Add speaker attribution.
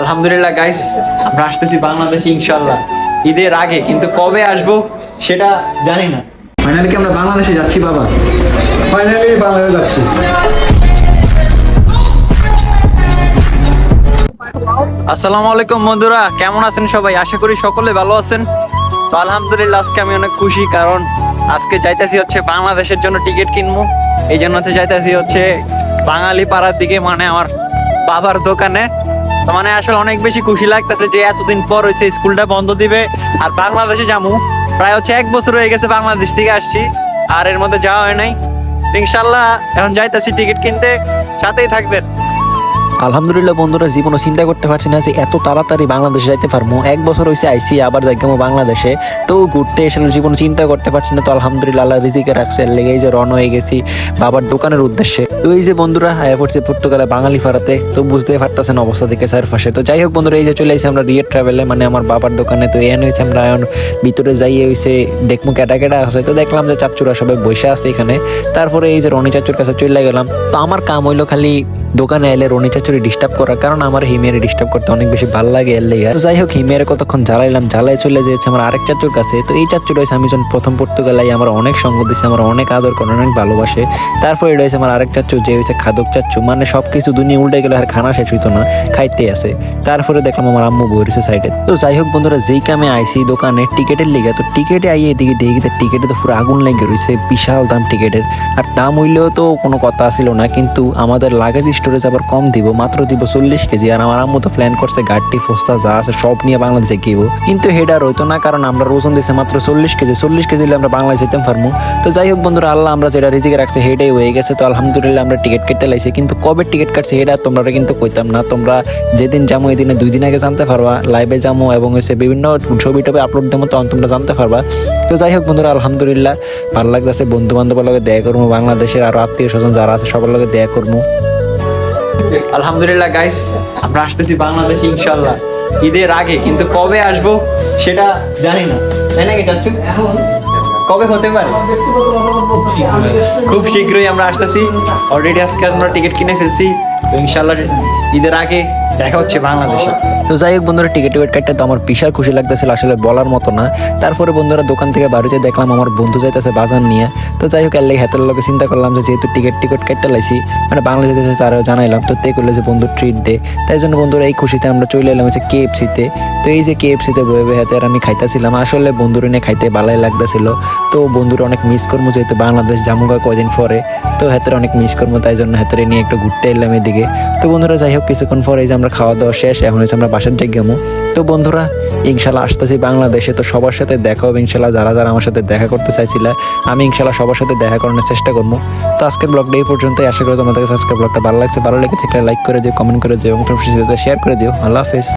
Speaker 1: আলহামদুলিল্লাহ গাইস আমরা আসতেছি বাংলাদেশে ইনশাল্লাহ ঈদের আগে কিন্তু কবে আসব সেটা জানি না। ফাইনালি কি আমরা বাংলাদেশে যাচ্ছি বাবা?
Speaker 2: ফাইনালি বাংলাদেশ যাচ্ছি।
Speaker 1: আসসালামু আলাইকুম বন্ধুরা। কেমন আছেন সবাই? আশা করি সকলে ভালো আছেন। তো আলহামদুলিল্লাহ আজকে আমি অনেক খুশি কারণ আজকে যাইতেছি হচ্ছে বাংলাদেশের জন্য টিকিট কিনবো। এই জন্য হচ্ছে যাইতেছি হচ্ছে বাঙালি পাড়ার দিকে মানে আমার বাবার দোকানে। তো মানে আসলে অনেক বেশি খুশি লাগতেছে যে এতদিন পর হচ্ছে স্কুলটা বন্ধ দিবে। আর বাংলাদেশে যাব প্রায় হচ্ছে এক বছর হয়ে গেছে বাংলাদেশ থেকে আসছি। আর এর মধ্যে যাওয়া হয় নাই। ইনশাল্লাহ এখন যাইতেছি টিকিট কিনতে। সাথেই থাকবেন।
Speaker 3: আলহামদুলিল্লাহ বন্ধুরা, জীবনও চিন্তা করতে পারছি না যে এত তাড়াতাড়ি বাংলাদেশে যাইতে পারব। এক বছর হয়েছে আইসি, আবার যাইগামো বাংলাদেশে। তো ঘুরতে এসে জীবন চিন্তা করতে পারছি না, তো আলহামদুলিল্লাহ আল্লাহ রিজিকে রাখছে। এর লেগে যে রন হয়ে গেছি বাবার দোকানের উদ্দেশ্যে। তো এই যে বন্ধুরা, আয়া পড়ছে পর্তুগালে বাঙালি ফাড়াতে তো বুঝতে পারতেছেন অবস্থা থেকে স্যার ফাঁসে তো যাই হোক বন্ধুরা, এই যে চলে এসেছি আমরা রিয়ের ট্রাভেলে মানে আমার বাবার দোকানে। তো এন হয়েছে আমরা এখন ভিতরে যাইয়ে হয়েছে দেখব কেটা কেটা আছে। তো দেখলাম যে চাচুরা সবাই বসে আছে এখানে। তারপরে এই যে রনি চাচুর কাছে চলে গেলাম। তো আমার কাম হইল খালি দোকানে এলে রনি চাচুরি ডিস্টার্ব করা কারণ আমার হিমের ডিস্টার্ব করতে অনেক বেশি ভালো লাগে লেগে তো যাই হোক হিমের কতক্ষণ জ্বালাইলাম জ্বালাই চলে যেয়েছে আমার আরেক চাচুর কাছে। তো এই চাচুর রয়েছে আমি যখন প্রথম পর্তুগালাই, আমার অনেক সঙ্গ দিছে, আমার অনেক আদর করে, অনেক ভালোবাসে। তারপরে রয়েছে আমার আরেক চাচু, যে হয়েছে খাদক চাচু। মানে সবকিছু দুনিয়া উল্টে গেলে আর খানা শেষ হইতো না খাইতে আছে। তারপরে দেখলাম আমার আম্মু বইছে সাইডে তো যাই হোক বন্ধুরা, যেই কামে আইসি দোকানে টিকিটের লিগে, তো টিকিটে আইয়ে এদিকে দেখি তো টিকেটে তো পুরো আগুন লেগে রয়েছে, বিশাল দাম টিকিটের। আর দাম হইলেও তো কোনো কথা ছিল না, কিন্তু আমাদের লাগেজ স্টোরেজ আবার কম দিব, মাত্র দিব চল্লিশ কেজি। আর আমার আম্মু তো প্ল্যান করছে গাড়ি ফোস্তা, যা আছে সব নিয়ে বাংলাদেশে গিয়েব কিন্তু হেডার হইতো না, কারণ আমরা ওজন দিছে মাত্র চল্লিশ কেজি। চল্লিশ কেজি আমরা বাংলাদেশ যেতে পারব তো যাই হোক বন্ধুরা, আল্লাহ আমরা যেটা রিজিকে রাখছে হেডে হয়ে গেছে। তো আলহামদুলিল্লাহ আমরা টিকিট কেটে লাইছি। কিন্তু কবে টিকিট কাটছে হেডা তোমরা কিন্তু কইতাম না। তোমরা যেদিন যাব এই দিনে দুই দিন আগে জানতে পারবা। লাইভে যাব এবং হচ্ছে বিভিন্ন ছবি টবি আপলোড দেবো তখন তোমরা জানতে পারবা। তো যাই হোক বন্ধুরা, আলহামদুলিল্লাহ। ভালো লাগতেছে বন্ধু বান্ধবের লগে দেখা করব বাংলাদেশের আরও আত্মীয় স্বজন যারা আছে, সবার লগে দেখা করব
Speaker 1: আলহামদুলিল্লাহ গাইস আমরা আসতেছি বাংলাদেশে ইনশাল্লাহ ঈদের আগে কিন্তু কবে আসব সেটা জানি না। তাই নাকি চাচ্ছু কবে হতে পারে? খুব শীঘ্রই আমরা আসতেছি। অলরেডি আজকে আমরা টিকিট কিনে ফেলছি। তো ইনশাল্লাহ ঈদের আগে দেখা হচ্ছে বাংলাদেশে।
Speaker 3: তো যাই হোক বন্ধুরা টিকিট টিকিট কাটতে তো আমার বিশাল খুশি লাগতেছিল, আসলে বলার মতো না। তারপরে বন্ধুরা, দোকান থেকে বাড়িতে দেখলাম আমার বন্ধু যাইতেছে বাজার নিয়ে। তো যাই হোক এর হাতের লোকে চিন্তা করলাম যে যেহেতু টিকিট টিকিট কাটতে লাইছি মানে বাংলাদেশে যেতে জানাইলাম। তো তে করলে যে বন্ধু ট্রিট দে। তাই জন্য বন্ধুরা এই খুশিতে আমরা চলে এলাম হচ্ছে কেএফসিতে তো। এই যে কেএফসিতে বয়ে বয়ে হাতে আমি খাইতেছিলাম, আসলে বন্ধুরা নিয়ে খাইতে ভালোই লাগতেছিল। তো বন্ধুরা অনেক মিস করব যেহেতু বাংলাদেশ জামুগা কয়দিন পরে। তো হাতের অনেক মিস করব তাই জন্য হাতের নিয়ে একটু ঘুরতে এলাম এদিকে। তো বন্ধুরা, যাই হোক, কিছুক্ষণ পরে যে আমরা খাওয়া দাওয়া শেষ, এখন হচ্ছে আমরা বাসার ডেকে গেমো। তো বন্ধুরা, ইনশাল্লাহ আসতেছি বাংলাদেশে, তো সবার সাথে দেখাও ইনশাল্লাহ। যারা যারা আমার সাথে দেখা করতে চাইছিল, আমি ইনশাল্লাহ সবার সাথে দেখা করানোর চেষ্টা করব। তো আজকের ব্লগটা এই পর্যন্তই। আশা করি তোমাদের কাছে আজকের ব্লগটা ভালো লাগছে। ভালো লেগেছে থাকলে লাইক করে দিও, কমেন্ট করে দিও, এবং শেয়ার করে দিও। আল্লাহ হাফেজ।